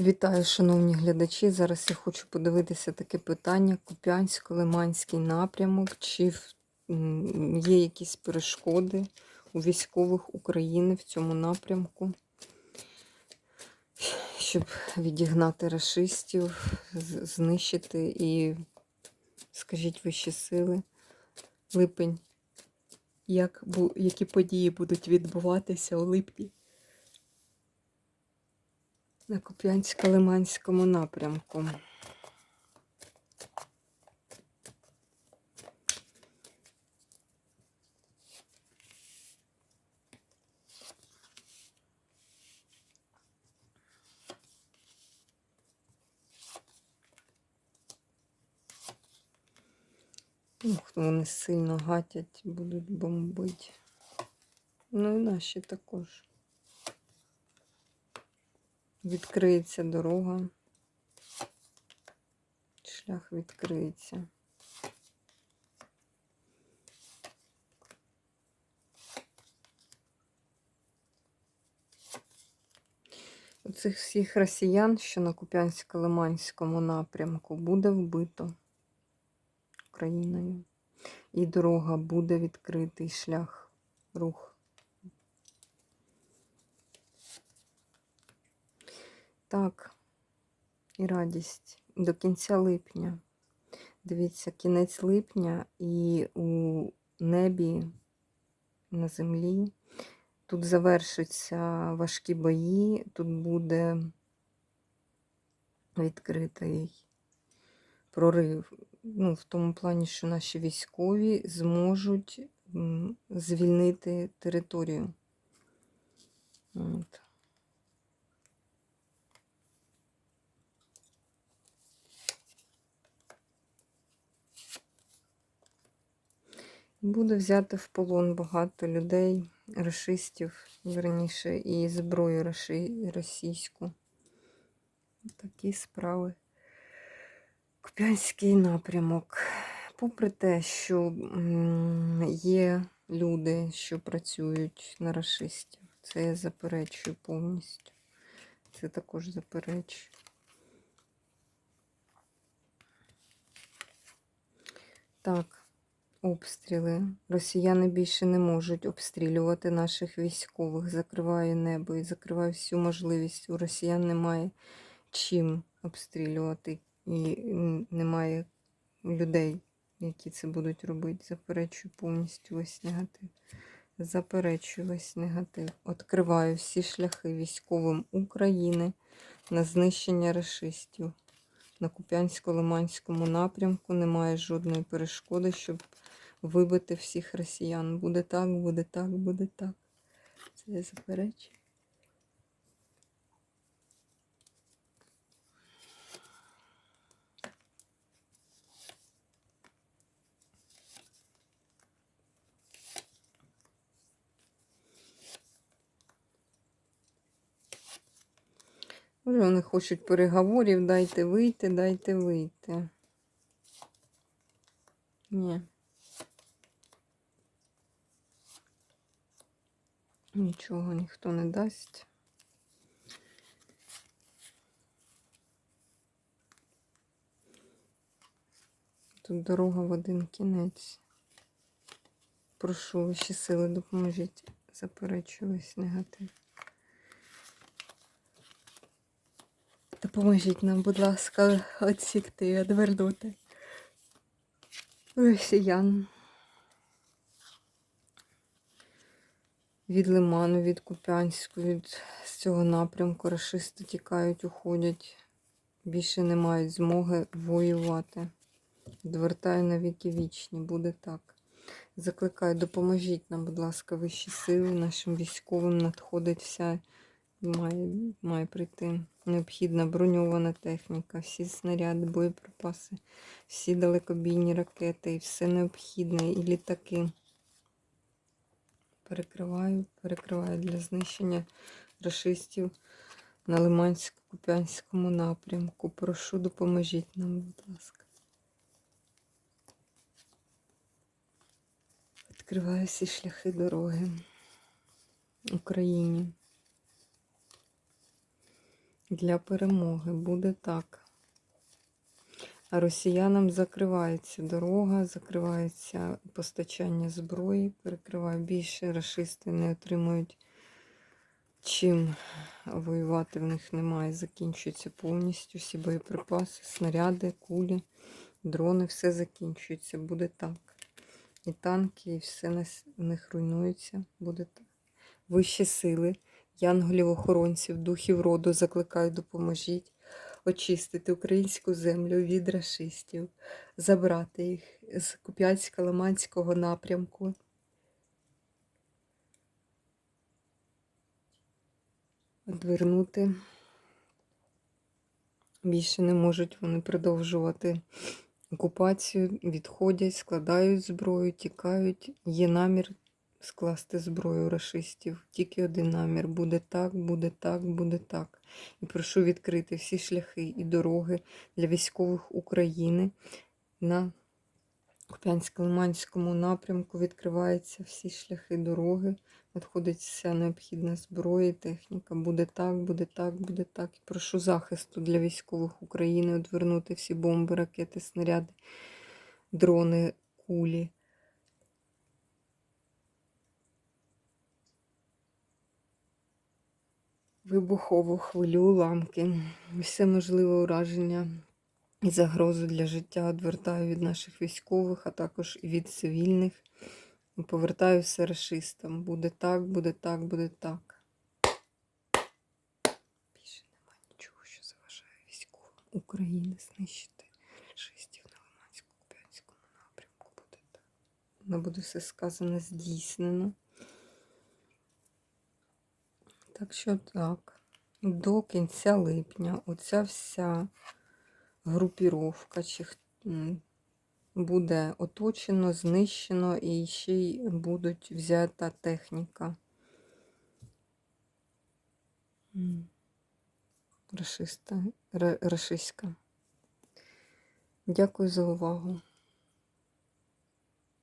Вітаю, шановні глядачі. Зараз я хочу подивитися таке питання: Куп'янсько-Лиманський напрямок. Чи є якісь перешкоди у військових України в цьому напрямку, щоб відігнати расистів, знищити і, скажіть, вищі сили, липень, як, які події будуть відбуватися у липні? На Куп'янсько-Лиманському напрямку. Ух, вони сильно гатять, будуть бомбити. Ну і наші також. Відкриється дорога. Шлях відкриється. Оцих всіх росіян, що на Куп'янсько-Лиманському напрямку, буде вбито Україною. І дорога буде відкритий шлях, рух. Так, і радість до кінця липня. Дивіться, кінець липня і у небі на землі. Тут завершаться важкі бої, тут буде відкритий прорив. Ну, в тому плані, що наші військові зможуть звільнити територію. От. Буде взяти в полон багато людей, расистів, верніше, і зброю російську. Такі справи. Куп'янський напрямок. Попри те, що є люди, що працюють на расистів, це я заперечую повністю. Це також заперечую. Так, обстріли. Росіяни більше не можуть обстрілювати наших військових. Закриваю небо і закриваю всю можливість. У росіян немає чим обстрілювати і немає людей, які це будуть робити. Заперечую повністю весь негатив. Заперечую весь негатив. Откриваю всі шляхи військовим України на знищення расистів. На Куп'янсько-Лиманському напрямку немає жодної перешкоди, щоб вибити всіх росіян. Буде так, буде так, буде так. Це я заперечую. Вони хочуть переговорів, дайте вийти, дайте вийти. Ні. Нічого ніхто не дасть. Тут дорога в один кінець. Прошу ваші сили, допоможіть. Заперечую весь негатив. Допоможіть нам, будь ласка, відсікти і відвернути росіян. Від Лиману, від Куп'янську, від цього напрямку рашисти тікають, уходять. Більше не мають змоги воювати. Відвертаю на віки вічні, буде так. Закликаю, допоможіть нам, будь ласка, вищі сили, нашим військовим надходить вся, має, має прийти необхідна броньована техніка, всі снаряди, боєприпаси, всі далекобійні ракети і все необхідне, і літаки. Перекриваю, перекриваю для знищення рашистів на Лимансько-Куп'янському напрямку. Прошу, допоможіть нам, будь ласка. Відкриваю всі шляхи дороги Україні. Для перемоги буде так. Росіянам закривається дорога, закривається постачання зброї, перекриває більше, рашисти не отримують чим воювати в них немає. Закінчується повністю всі боєприпаси, снаряди, кулі, дрони, все закінчується. Буде так. І танки, і все в них руйнується. Буде так. Вищі сили, янголів-охоронців, духів роду закликаю, допоможіть очистити українську землю від рашистів, забрати їх з Куп'янська-Лиманського напрямку. Відвернути. Більше не можуть вони продовжувати окупацію, відходять, складають зброю, тікають. Є намір скласти зброю рашистів. Тільки один намір. Буде так, буде так, буде так. І прошу відкрити всі шляхи і дороги для військових України на Куп'янсько-Лиманському напрямку відкриваються всі шляхи дороги, надходить вся необхідна зброя, і техніка. Буде так, буде так, буде так. І прошу захисту для військових України одвернути всі бомби, ракети, снаряди, дрони, кулі. Вибухову хвилю, уламки, все можливе ураження і загрозу для життя відвертаю від наших військових, а також і від цивільних. І Повертаю все рашистам. Буде так, буде так, буде так. Більше нема нічого, що заважає військовим України знищити рашистів на Лимансько-Куп'янському напрямку. Буде так. Воно буде все сказано здійснено. Так що так. До кінця липня оця вся групіровка чи буде оточено, знищено і ще й будуть взята техніка. Рашиста, ра- рашистська. Дякую за увагу.